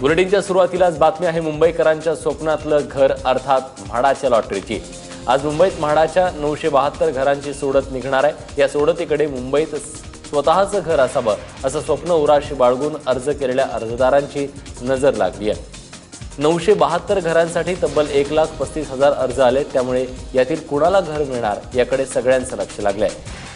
बुलेटिनच्या सुरुवातीलाच बातमी आहे मुंबईकरांच्या स्वप्नातलं घर अर्थात म्हाडाच्या लॉटरीची. आज मुंबईत म्हाडाच्या नऊशे बहात्तर घरांची सोडत निघणार आहे. या सोडतीकडे मुंबईत स्वतःचं घर असावं असं स्वप्न उराशी बाळगून अर्ज केलेल्या अर्जदारांची नजर लागली आहे. नऊशे बहात्तर घरांसाठी तब्बल एक लाख पस्तीस हजार अर्ज आले त्यामुळे यातील कुणाला घर मिळणार याकडे सगळ्यांचं लक्ष आहे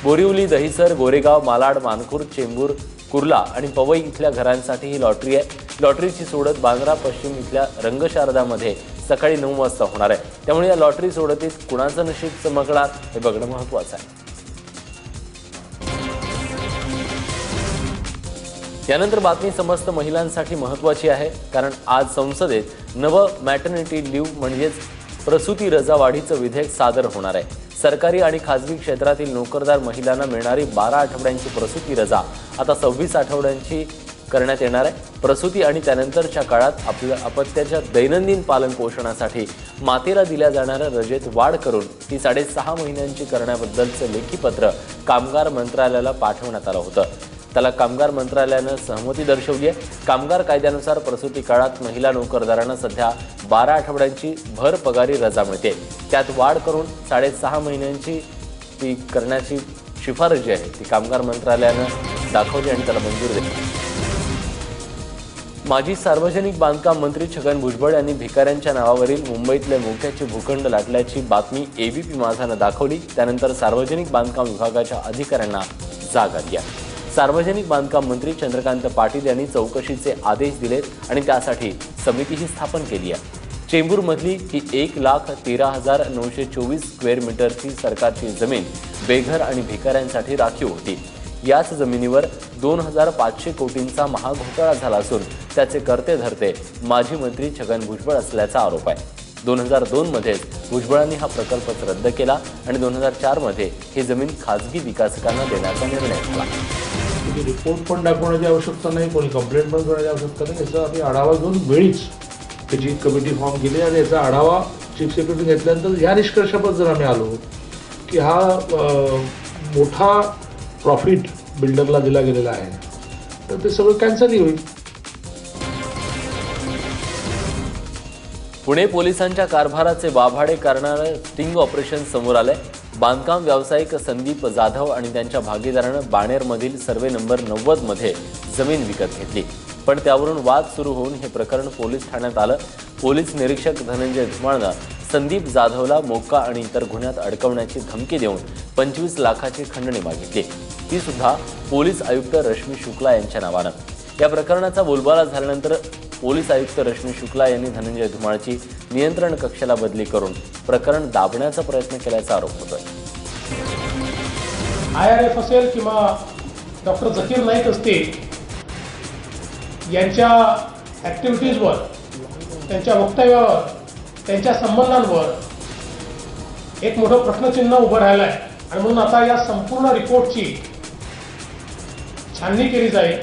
बोरिवली दहिसर गोरेगाव मालाड मानखूर चेंबूर कुर्ला आणि पवई इथल्या घरांसाठी ही लॉटरी आहे. लॉटरीची सोडत बांद्रा पश्चिम इथल्या रंगशारदामध्ये सकाळी नऊ वाजता होणार आहे. त्यामुळे या लॉटरी सोडतीत कुणाचं नशीब चमकणार हे बघणं महत्त्वाचं आहे. यानंतर बातमी समस्त महिलांसाठी महत्त्वाची आहे कारण आज संसदेत नवं मॅटर्निटी लिव्ह म्हणजेच प्रसूती रजा वाढीचं विधेयक सादर होणार आहे. सरकारी आणि खाजगी क्षेत्रातील नोकरदार महिलांना मिळणारी बारा आठवड्यांची प्रसूती रजा आता सव्वीस आठवड्यांची करण्यात येणार आहे. प्रसूती आणि त्यानंतरच्या काळात आपल्या अपत्याच्या दैनंदिन पालन पोषणासाठी मातेला दिल्या जाणाऱ्या रजेत वाढ करून ती साडेसहा महिन्यांची करण्याबद्दलचं लेखी पत्र कामगार मंत्रालयाला पाठवण्यात आलं होतं. त्याला कामगार मंत्रालयानं सहमती दर्शवली आहे. कामगार कायद्यानुसार प्रसूती काळात महिला नोकरदारांना सध्या बारा आठवड्यांची भर पगारी रजा मिळते. त्यात वाढ करून साडेसहा महिन्यांची ती करण्याची शिफारस जी आहे. ती कामगार मंत्रालयानं दाखवली आणि त्याला मंजूर दिली. माजी सार्वजनिक बांधकाम मंत्री छगन भुजबळ यांनी भिकाऱ्यांच्या नावावरील मुंबईतल्या मोक्याचे भूखंड लाटल्याची बातमी एबीपी माझानं दाखवली. त्यानंतर सार्वजनिक बांधकाम विभागाच्या अधिकाऱ्यांना जाग आली आहे सार्वजनिक बांधकाम मंत्री चंद्रकांत पाटील यांनी चौकशीचे आदेश दिलेत आणि त्यासाठी समितीही स्थापन केली आहे. चेंबूरमधली ही एक लाख तेरा हजार नऊशे चोवीस स्क्वेअर मीटरची सरकारची जमीन बेघर आणि भिकाऱ्यांसाठी राखीव होती. याच जमिनीवर दोन हजार पाचशे कोटींचा महाघोटाळा झाला असून त्याचे करते धरते माजी मंत्री छगन भुजबळ असल्याचा आरोप आहे. दोन हजार दोनमध्येच भुजबळांनी हा प्रकल्पच रद्द केला आणि दोन हजार चारमध्ये ही जमीन खाजगी विकासकांना देण्याचा निर्णय झाला रिपोर्ट म्हणजे पण दाखवण्याची आवश्यकता नाही कोणी कंप्लेंट पण करण्याची आवश्यकता नाही याचा आम्ही आढावा घेऊन वेळीच त्याची कमिटी फॉर्म केली आणि याचा आढावा चीफ सेक्रेटरी घेतल्यानंतर या निष्कर्षापर्यंत जर आम्ही आलो की हा मोठा प्रॉफिट बिल्डरला दिला गेलेला आहे तर ते सगळं कॅन्सलही होईल. पुणे पोलिसांच्या कारभाराचे बाभाडे करणारं स्टिंग ऑपरेशन समोर आलंय. बांधकाम व्यावसायिक संदीप जाधव आणि त्यांच्या भागीदारानं बाणेरमधील सर्वे नंबर नव्वदमध्ये जमीन विकत घेतली. पण त्यावरून वाद सुरू होऊन हे प्रकरण पोलीस ठाण्यात आलं. पोलीस निरीक्षक धनंजय धुमाळनं संदीप जाधवला मोक्का आणि इतर गुन्ह्यात अडकवण्याची धमकी देऊन पंचवीस लाखाची खंडणी मागितली. ती सुद्धा पोलीस आयुक्त रश्मी शुक्ला यांच्या नावानं. या प्रकरणाचा बोलबाला झाल्यानंतर पोलीस आयुक्त रश्मी शुक्ला यांनी धनंजय धुमाळची नियंत्रण कक्षाला बदली करून प्रकरण दाबण्याचा प्रयत्न केल्याचा आरोप होतोय. आय आर एफ असेल किंवा डॉक्टर झकीर नाईक असतील यांच्या ॲक्टिव्हिटीजवर त्यांच्या वक्तव्यावर त्यांच्या संबंधांवर एक मोठं प्रश्नचिन्ह उभं राहिलं आहे आणि म्हणून आता या संपूर्ण रिपोर्टची छाननी केली जाईल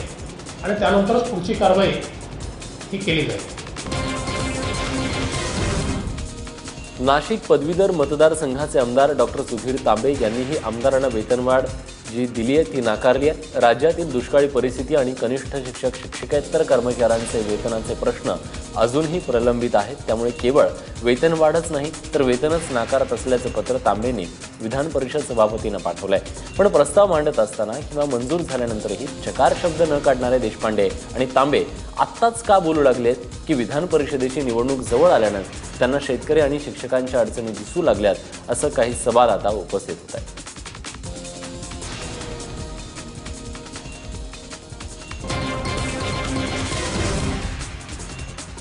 आणि त्यानंतरच पुढची कारवाई ही केली जाईल. नाशिक पदवीधर मतदारसंघाचे आमदार डॉक्टर सुधीर तांबे यांनीही आमदारांना वेतनवाढ जी दिली आहे ती नाकारली आहे राज्यातील दुष्काळी परिस्थिती आणि कनिष्ठ शिक्षक शिक्षकेतर कर्मचाऱ्यांचे वेतनाचे प्रश्न अजूनही प्रलंबित आहेत. त्यामुळे केवळ वेतनवाढच नाही तर वेतनच नाकारत असल्याचं पत्र तांबेंनी विधान परिषद सभापतींना आहे पण प्रस्ताव मांडत असताना किंवा मंजूर झाल्यानंतरही चकार शब्द न काढणारे देशपांडे आणि तांबे आत्ताच का बोलू लागलेत की विधान परिषदेची निवडणूक जवळ आल्यानं त्यांना शेतकरी आणि शिक्षकांच्या अडचणी दिसू लागल्यात असं काही सवाल आता उपस्थित होत आहे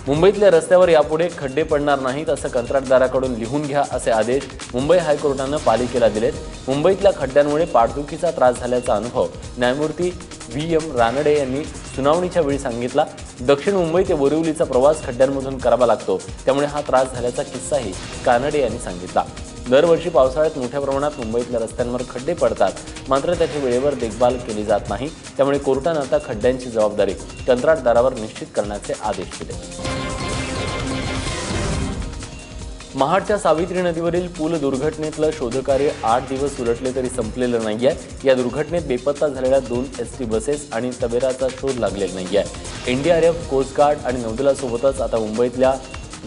मुंबईतल्या रस्त्यावर यापुढे खड्डे पडणार नाहीत असं कंत्राटदाराकडून लिहून घ्या असे आदेश मुंबई हायकोर्टानं पालिकेला दिलेत. मुंबईतल्या खड्ड्यांमुळे पाठदुखीचा त्रास झाल्याचा अनुभव न्यायमूर्ती व्ही एम रानडे यांनी सुनावणीच्या वेळी सांगितला. दक्षिण मुंबई ते बोरिवलीचा प्रवास खड्ड्यांमधून करावा लागतो. त्यामुळे हा त्रास झाल्याचा किस्साही कानडे यांनी सांगितला. दरवर्षी पावसाळ्यात मोठ्या प्रमाणात मुंबईतल्या रस्त्यांवर खड्डे पडतात. मात्र त्याची वेळेवर देखभाल केली जात नाही. त्यामुळे कोर्टानं आता खड्ड्यांची जबाबदारी कंत्राटदारावर निश्चित करण्याचे आदेश दिले. महाडच्या सावित्री नदीवरील पूल दुर्घटनेतलं शोधकार्य आठ दिवस उलटले तरी संपलेलं नाही आहे या दुर्घटनेत बेपत्ता झालेल्या दोन एस टी बसेस आणि तबेराचा शोध लागलेला नाही आहे एनडीआरएफ कोस्टगार्ड आणि नौदलासोबतच आता मुंबईतल्या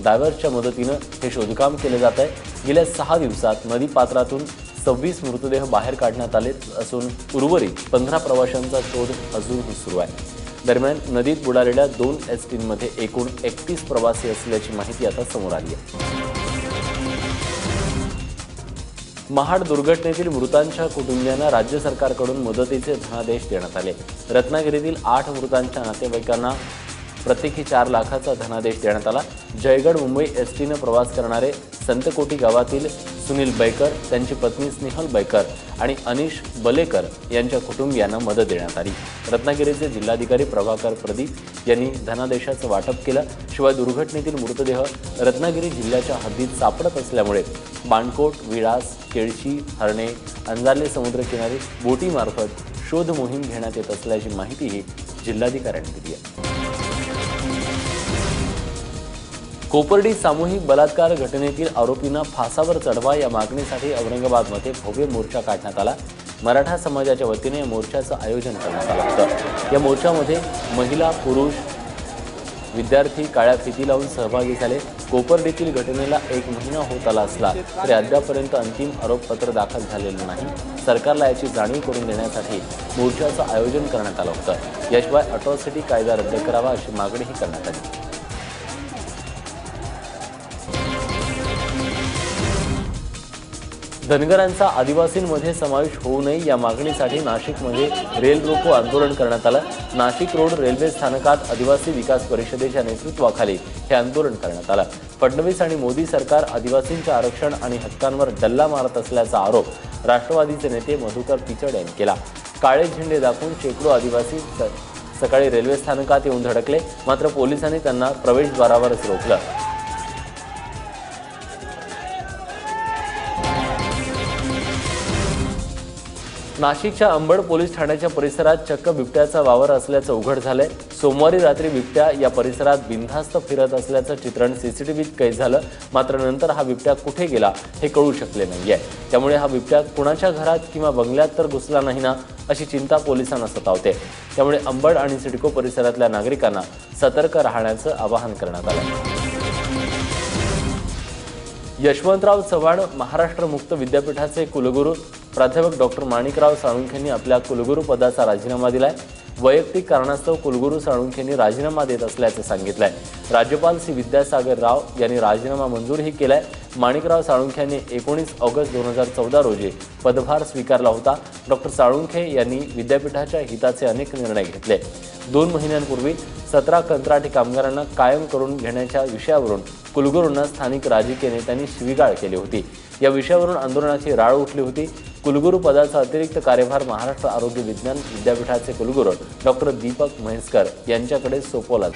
डायव्हर्सच्या मदतीनं हे शोधकाम केलं जात आहे गेल्या सहा दिवसात नदी पात्रातून सव्वीस मृतदेह बाहेर काढण्यात आले असून उर्वरित पंधरा प्रवाशांचा शोध अजूनही सुरू आहे. दरम्यान नदीत बुडालेल्या दोन एस टींमध्ये एकूण एकतीस प्रवासी असल्याची माहिती आता समोर आली आहे. महाड दुर्घटनेतील मृतांच्या कुटुंबियांना राज्य सरकारकडून मदतीचे धनादेश देण्यात आले. रत्नागिरीतील आठ मृतांच्या नातेवाईकांना प्रत्येकी चार लाखाचा धनादेश देण्यात आला. जयगड मुंबई एस टीनं प्रवास करणारे संतकोटी गावातील सुनील बैकर त्यांची पत्नी स्नेहल बैकर आणि अनिश बलेकर यांच्या कुटुंबियांना मदत देण्यात आली. रत्नागिरीचे जिल्हाधिकारी प्रभाकर प्रदीप यांनी धनादेशाचं वाटप केलं. शिवाय दुर्घटनेतील मृतदेह रत्नागिरी जिल्ह्याच्या हद्दीत सापडत असल्यामुळे बाणकोट विळास केळशी हरणे अंजारले समुद्रकिनारी बोटीमार्फत शोध मोहीम घेण्यात येत असल्याची माहितीही जिल्हाधिकाऱ्यांनी दिली आहे. कोपर्डी सामूहिक बलात्कार घटनेतील आरोपींना फासावर चढवा या मागणीसाठी औरंगाबादमध्ये भव्य मोर्चा काढण्यात आला. मराठा समाजाच्या वतीने या मोर्चाचं आयोजन करण्यात आलं होतं. या मोर्चामध्ये महिला पुरुष विद्यार्थी काळ्या फिती लावून सहभागी झाले. कोपर्डीतील घटनेला एक महिना होत आला असला तरी अद्यापर्यंत अंतिम आरोपपत्र दाखल झालेलं नाही. सरकारला याची जाणीव करून देण्यासाठी मोर्चाचं आयोजन करण्यात आलं होतं. याशिवाय अट्रॉसिटी कायदा रद्द करावा अशी मागणीही करण्यात आली. धनगरांचा आदिवासींमध्ये समावेश होऊ नये या मागणीसाठी नाशिकमध्ये रेल रोको आंदोलन करण्यात आलं. नाशिक रोड रेल्वे स्थानकात आदिवासी विकास परिषदेच्या नेतृत्वाखाली हे आंदोलन करण्यात आलं. फडणवीस आणि मोदी सरकार आदिवासींच्या आरक्षण आणि हक्कांवर डल्ला मारत असल्याचा आरोप राष्ट्रवादीचे नेते मधुकर पिचड यांनी केला. काळे झेंडे दाखवून शेकडो आदिवासी स- सकाळी रेल्वे स्थानकात येऊन धडकले मात्र पोलिसांनी त्यांना प्रवेशद्वारावरच रोखलं. नाशिकच्या अंबड पोलीस ठाण्याच्या परिसरात चक्क बिबट्याचा वावर असल्याचं उघड झालंय. सोमवारी रात्री बिबट्या या परिसरात बिनधास्त फिरत असल्याचं चित्रण सीसीटीव्हीत कैद झालं. मात्र नंतर हा बिबट्या कुठे गेला हे कळू शकले नाहीये. त्यामुळे हा बिबट्या कुणाच्या घरात किंवा बंगल्यात तर घुसला नाही ना अशी चिंता पोलिसांना सतावते. त्यामुळे अंबड आणि सिडको परिसरातल्या नागरिकांना सतर्क राहण्याचं आवाहन करण्यात आलं. यशवंतराव चव्हाण महाराष्ट्र मुक्त विद्यापीठाचे कुलगुरू प्राध्यापक डॉक्टर माणिकराव साळुंखे यांनी आपल्या कुलगुरू पदाचा राजीनामा दिलाय. वैयक्तिक कारणास्तव कुलगुरू साळुंखे यांनी राजीनामा देत असल्याचं सांगितलंय. राज्यपाल श्री विद्यासागर राव यांनी राजीनामा मंजूरही केलाय. माणिकराव साळुंखे यांनी एकोणीस ऑगस्ट दोन हजार चौदा रोजी पदभार स्वीकारला होता. डॉक्टर साळुंखे यांनी विद्यापीठाच्या हिताचे अनेक निर्णय घेतले. दोन महिन्यांपूर्वी सतरा कंत्राटी कामगारांना कायम करून घेण्याच्या विषयावरून कुलगुरूंना स्थानिक राजकीय नेत्यांनी शिवीगाळ केली होती. या विषयावरून आंदोलनाची राळ उठली होती. कुलगुरू पदाचा अतिरिक्त कार्यभार महाराष्ट्र आरोग्य विज्ञान विद्यापीठाचे कुलगुरू डॉक्टर दीपक म्हैसकर यांच्याकडे सोपवला